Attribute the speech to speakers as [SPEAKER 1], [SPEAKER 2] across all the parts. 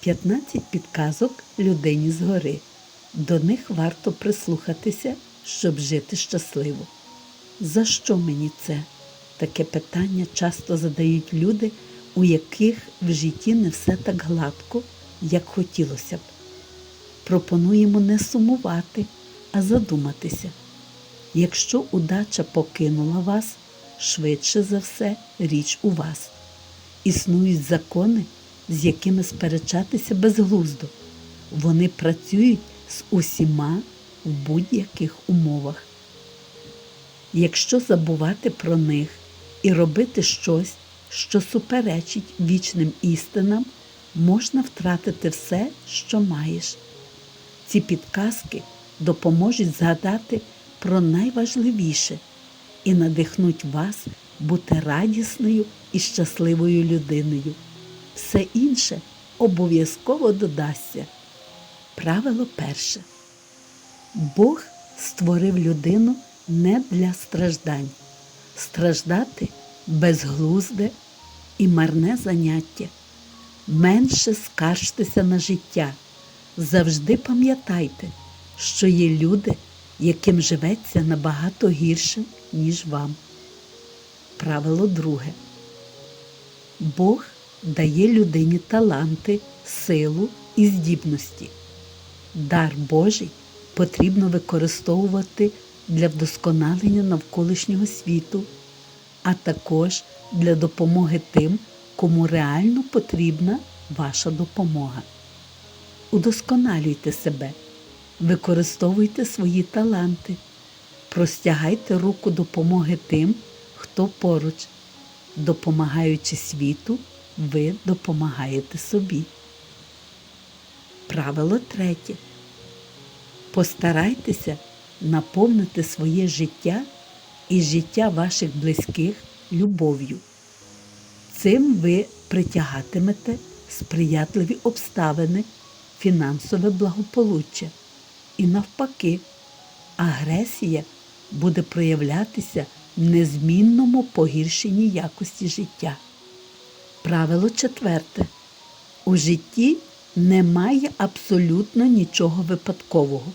[SPEAKER 1] 15 підказок людині згори. До них варто прислухатися, щоб жити щасливо. За що мені це? Таке питання часто задають люди, у яких в житті не все так гладко, як хотілося б. Пропонуємо не сумувати, а задуматися. Якщо удача покинула вас, швидше за все річ у вас. Існують закони, з якими сперечатися безглуздо. Вони працюють з усіма в будь-яких умовах. Якщо забувати про них і робити щось, що суперечить вічним істинам, можна втратити все, що маєш. Ці підказки допоможуть згадати про найважливіше і надихнуть вас бути радісною і щасливою людиною. Все інше обов'язково додасться. Правило перше. Бог створив людину не для страждань. Страждати безглузде і марне заняття. Менше скаржтеся на життя. Завжди пам'ятайте, що є люди, яким живеться набагато гірше, ніж вам. Правило друге. Бог дає людині таланти, силу і здібності. Дар Божий потрібно використовувати для вдосконалення навколишнього світу, а також для допомоги тим, кому реально потрібна ваша допомога. Удосконалюйте себе, використовуйте свої таланти, простягайте руку допомоги тим, хто поруч. Допомагаючи світу, ви допомагаєте собі. Правило третє. Постарайтеся наповнити своє життя і життя ваших близьких любов'ю. Цим ви притягатимете сприятливі обставини, фінансове благополуччя. І навпаки, агресія буде проявлятися в незмінному погіршенні якості життя. Правило четверте. У житті немає абсолютно нічого випадкового.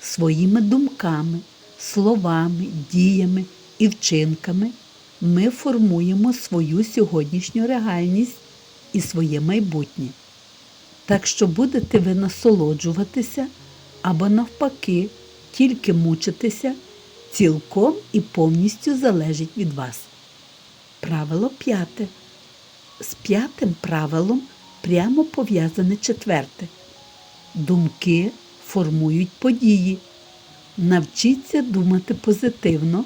[SPEAKER 1] Своїми думками, словами, діями і вчинками ми формуємо свою сьогоднішню реальність і своє майбутнє. Так що будете ви насолоджуватися або навпаки, тільки мучитися, цілком і повністю залежить від вас. Правило п'яте. З п'ятим правилом прямо пов'язане четверте. Думки формують події. Навчіться думати позитивно,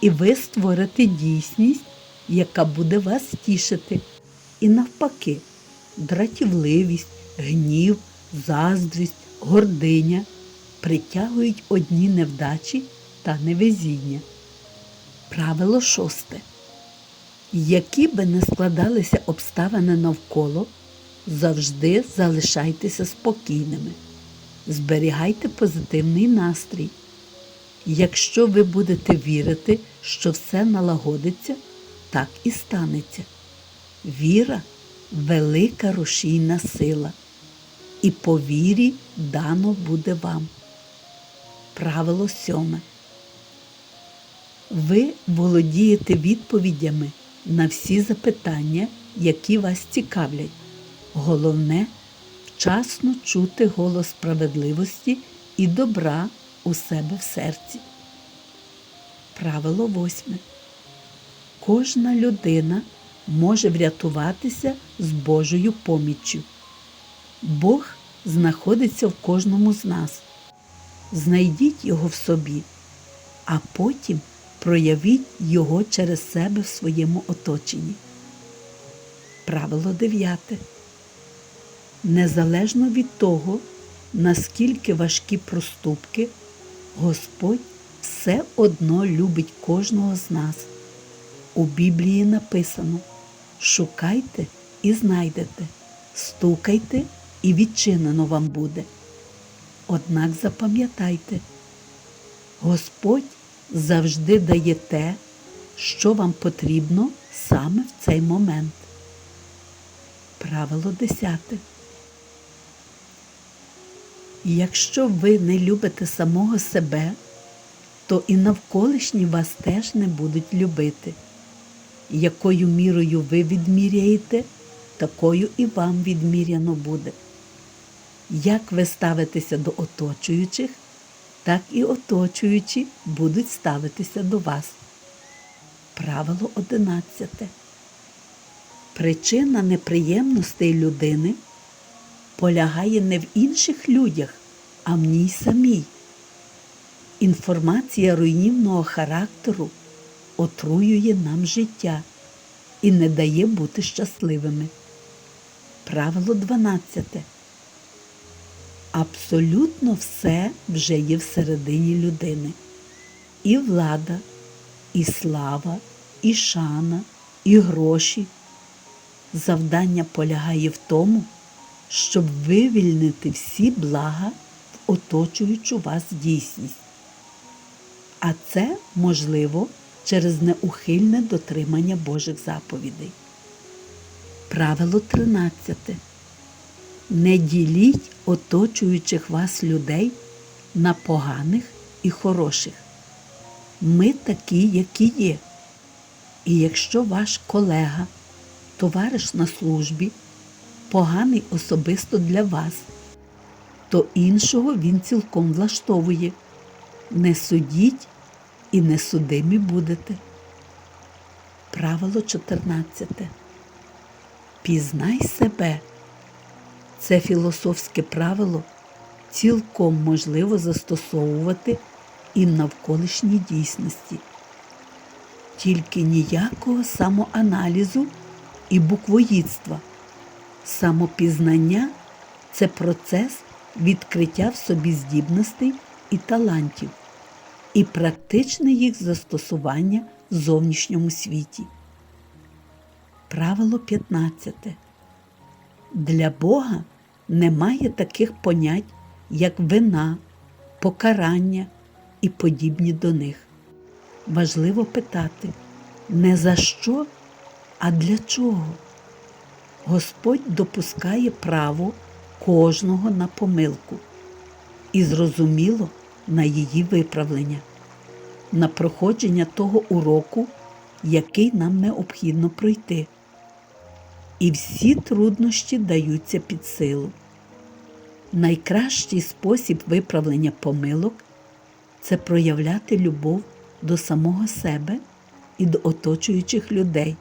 [SPEAKER 1] і ви створите дійсність, яка буде вас тішити. І навпаки, дратівливість, гнів, заздрість, гординя притягують одні невдачі та невезіння. Правило шосте. Які би не складалися обставини навколо, завжди залишайтеся спокійними, зберігайте позитивний настрій. Якщо ви будете вірити, що все налагодиться, так і станеться. Віра велика рушійна сила, і по вірі дано буде вам. Правило сьоме. Ви володієте відповідями на всі запитання, які вас цікавлять. Головне вчасно чути голос справедливості і добра у себе в серці. Правило восьме. Кожна людина може врятуватися з Божою поміччю. Бог знаходиться в кожному з нас. Знайдіть його в собі, а потім проявіть його через себе в своєму оточенні. Правило дев'яте. Незалежно від того, наскільки важкі проступки, Господь все одно любить кожного з нас. У Біблії написано Шукайте і знайдете, стукайте і відчинено вам буде. Однак запам'ятайте, Господь завжди дає те, що вам потрібно саме в цей момент. Правило десяте. І якщо ви не любите самого себе, то і навколишні вас теж не будуть любити. Якою мірою ви відміряєте, такою і вам відміряно буде. Як ви ставитеся до оточуючих, так і оточуючі будуть ставитися до вас. Правило 11. Причина неприємностей людини полягає не в інших людях, а в ній самій. Інформація руйнівного характеру отруює нам життя і не дає бути щасливими. Правило 12. Абсолютно все вже є всередині людини. І влада, і слава, і шана, і гроші. Завдання полягає в тому, щоб вивільнити всі блага в оточуючу вас дійсність. А це можливо через неухильне дотримання Божих заповідей. Правило 13. Не діліть оточуючих вас людей на поганих і хороших. Ми такі, які є. І якщо ваш колега, товариш на службі, поганий особисто для вас, то іншого він цілком влаштовує. Не судіть і не судимі будете. Правило 14. Пізнай себе. Це філософське правило цілком можливо застосовувати і в навколишній дійсності. Тільки ніякого самоаналізу і буквоїдства. Самопізнання це процес відкриття в собі здібностей і талантів, і практичне їх застосування в зовнішньому світі. Правило 15. Для Бога немає таких понять, як вина, покарання і подібні до них. Важливо питати не за що, а для чого. Господь допускає право кожного на помилку і зрозуміло на її виправлення, на проходження того уроку, який нам необхідно пройти. І всі труднощі даються під силу. Найкращий спосіб виправлення помилок це проявляти любов до самого себе і до оточуючих людей.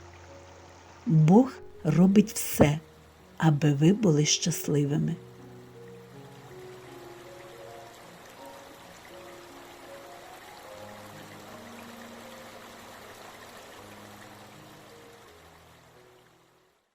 [SPEAKER 1] Бог робить все, аби ви були щасливими.